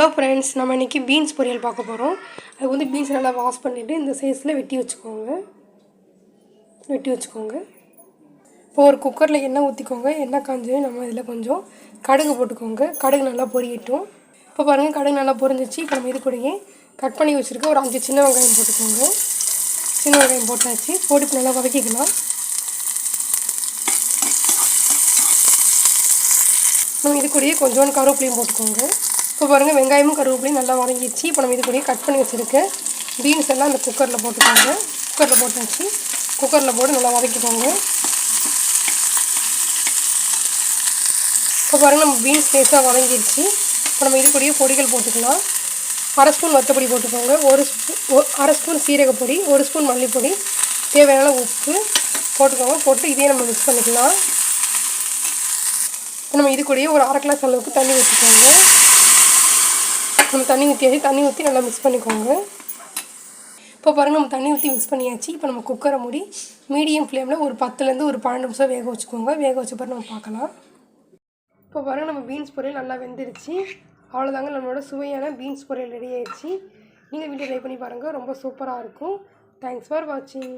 Hello friends நம்ம இன்றைக்கி beans பொரியல் பார்க்க போகிறோம் அதுக்கு வந்து பீன்ஸ் நல்லா வாஷ் பண்ணிவிட்டு இந்த சைஸில் வெட்டி வச்சுக்கோங்க. வெட்டி வச்சுக்கோங்க. இப்போ ஒரு குக்கரில் எண்ணெய் ஊற்றிக்கோங்க எண்ணெய் காஞ்சு நம்ம இதில் கொஞ்சம் கடுகு போட்டுக்கோங்க. கடுகு நல்லா பொரியட்டும். இப்போ பாருங்கள் கடுகு நல்லா பொரிஞ்சிச்சு. இப்போ நம்ம இது கூடயே கட் பண்ணி வச்சுருக்க ஒரு அஞ்சு சின்ன வெங்காயம் போட்டுக்கோங்க. சின்ன வெங்காயம் போட்டாச்சு. போட்டு நல்லா வதக்கிக்கலாம். நம்ம இது கூடயே கொஞ்சோண்டு கருவேப்பிலையும் போட்டுக்கோங்க. இப்போ பாருங்கள் வெங்காயமும் கருவேப்பிலையும் நல்லா வதங்கிடுச்சு. இப்போ நம்ம இது கூடயே கட் பண்ணி வச்சுருக்கேன் பீன்ஸ் எல்லாம் அந்த குக்கரில் போட்டுக்கோங்க. குக்கரில் போட்டாச்சு குக்கரில் போட்டு நல்லா வதக்கிக்கோங்க. இப்போ பாருங்கள் நம்ம பீன்ஸ் லேஸாக வதங்கிடுச்சு. இப்போ நம்ம இது கூடயே பொடிகள் போட்டுக்கலாம். அரை ஸ்பூன் வத்தப்பொடி போட்டுக்கோங்க. ஒரு ஸ்பூன் அரை ஸ்பூன் சீரகப்பொடி ஒரு ஸ்பூன் மல்லிப்பொடி தேவையான உப்பு போட்டுக்கோங்க. போட்டு இதே நம்ம மிக்ஸ் பண்ணிக்கலாம். இப்போ நம்ம இது கூடயே ஒரு அரை கிளாஸ் அளவுக்கு தண்ணி ஊற்றிக்கோங்க நம்ம தண்ணி ஊற்றியாச்சு தண்ணி ஊற்றி நல்லா மிக்ஸ் பண்ணிக்கோங்க. இப்போ பாருங்கள் நம்ம தண்ணி ஊற்றி மிக்ஸ் பண்ணியாச்சு. இப்போ நம்ம குக்கரை மூடி மீடியம் ஃப்ளேமில் ஒரு பத்துலேருந்து ஒரு பன்னெண்டு நிமிஷம் வேக வச்சுக்கோங்க. வேக வச்ச பிறகு நம்ம பார்க்கலாம். இப்போ பாருங்கள் நம்ம பீன்ஸ் பொரியல் நல்லா வெந்துருச்சு. அவ்வளோதாங்க நம்மளோட சுவையான பீன்ஸ் பொரியல் ரெடி ஆயிடுச்சு. நீங்கள் வீட்டில் ட்ரை பண்ணி பாருங்கள் ரொம்ப சூப்பராக இருக்கும். தேங்க்ஸ் ஃபார் வாட்சிங்